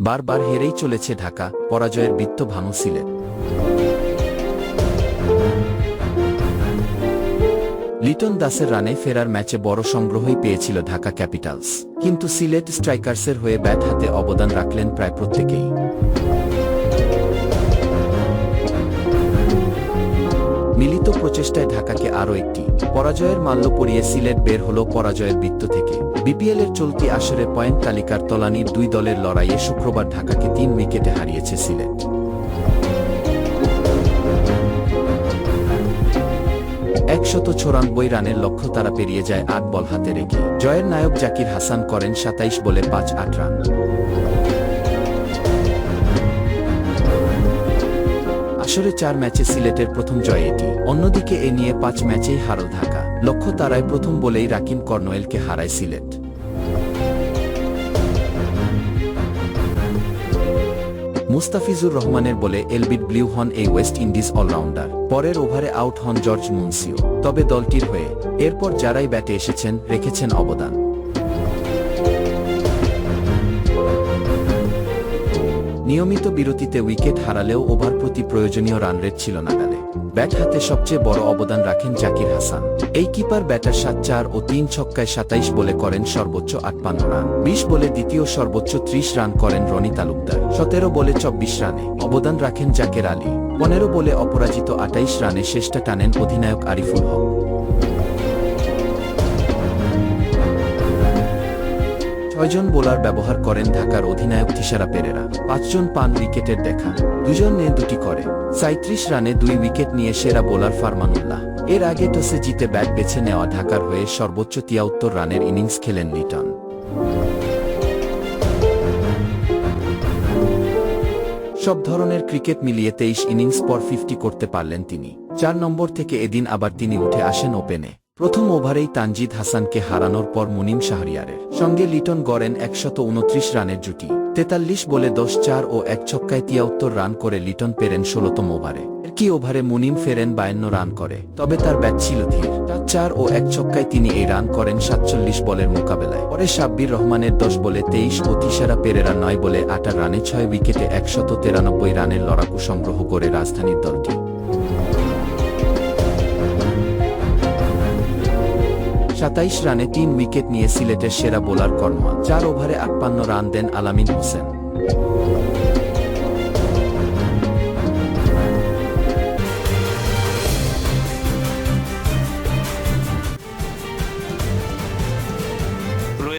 বারবার হেরেই চলেছে ঢাকা, পরাজয়ের বৃত্ত ভাঙু সিলেট লিটন দাসের রানে ফেরার ম্যাচে বড় সংগ্রহই পেয়েছিল ঢাকা ক্যাপিটালস, কিন্তু সিলেট স্ট্রাইকার্সের হয়ে ব্যাট হাতে অবদান রাখলেন প্রায় প্রত্যেকেই। মিলিত প্রচেষ্টায় ঢাকাকে আরও একটি। পরাজয়ের মাল্য পরিয়ে সিলেট বের হল পরাজয়ের বৃত্ত থেকে। বিপিএল এর চলতি আসরে পয়েন্ট তালিকার তলানির দুই দলের লড়াইয়ে শুক্রবার ঢাকাকে তিন উইকেটে হারিয়েছে সিলেট। একশত চৌরানব্বই রানের লক্ষ্য তারা পেরিয়ে যায় আট বল হাতে রেখে। জয়ের নায়ক জাকির হাসান করেন সাতাইশ বলে পাঁচ আট রান। আসরে চার ম্যাচে সিলেটের প্রথম জয় এটি। অন্যদিকে এ নিয়ে পাঁচ ম্যাচেই হারল ঢাকা। লক্ষ্য তারায় প্রথম বলেই রাকিম কর্নওয়েলকে হারায় সিলেট। মুস্তাফিজুর রহমানের বলে এলবিট ব্লিউ হন এই ওয়েস্ট ইন্ডিজ অলরাউন্ডার। পরের ওভারে আউট হন জর্জ মুন্সিও। তবে দলটির হয়ে এরপর যারাই ব্যাটে এসেছেন, রেখেছেন অবদান। নিয়মিত বিরতিতে উইকেট হারালেও ওভার প্রতি প্রয়োজনীয় রান রেট ছিল নাগালে। ব্যাট হাতে সবচেয়ে বড় অবদান রাখেন জাকির হাসান। এই কিপার ব্যাটার সাত চার ও তিন ছক্কায় সাতাইশ বলে করেন সর্বোচ্চ আটপান্ন রান বিশ বলে দ্বিতীয় সর্বোচ্চ ত্রিশ রান করেন রনি তালুকদার। সতেরো বলে চব্বিশ রানে অবদান রাখেন জাকের আলী। পনেরো বলে অপরাজিত আটাইশ রানে শেষটা টানেন অধিনায়ক আরিফুল হক। ছয়জন বোলার ব্যবহার করেন ঢাকার অধিনায়ক তিশারা পেরেরা। পাঁচজন পান উইকেটের দেখা। দুজন নে দুটি করে। সাঁত্রিশ রানে দুই উইকেট নিয়ে সেরা বোলার ফারমানুল্লাহ। এর আগে টসে জিতে ব্যাট বেছে নেওয়া ঢাকার হয়ে সর্বোচ্চ তিয়াত্তর রানের ইনিংস খেলেন লিটন। সব ধরনের ক্রিকেট মিলিয়ে তেইশ ইনিংস পর ফিফটি করতে পারলেন তিনি। চার নম্বর থেকে এদিন আবার তিনি উঠে আসেন ওপেনে। প্রথম ওভারেই তানজিদ হাসানকে হারানোর পর মুনিম শাহরিয়ারের। সঙ্গে লিটন গড়েন একশত উনত্রিশ রানের জুটি। তেতাল্লিশ বলে দশ চার ও এক ছক্কায় তিয়াত্তর রান করে লিটন পেরেন ষোলতম ওভারে। কি ওভারে মুনিম ফেরেন বায়ান্ন রান করে? তবে তার ব্যাট ছিল ধীর। চার চার ও এক ছক্কায় তিনি এই রান করেন সাতচল্লিশ বলের মোকাবেলায়। পরে সাব্বির রহমানের দশ বলে তেইশ ও তিসারা পেরেরা নয় বলে আটার রানে ছয় উইকেটে একশত তিরানব্বই রানের লড়াকু সংগ্রহ করে রাজধানীর দলটি। সাতাইশ রানে তিন উইকেট নিয়ে সিলেটের সেরা বোলার কর্মা চার ওভারে আটপান্ন রান দেন আলামিন হোসেন।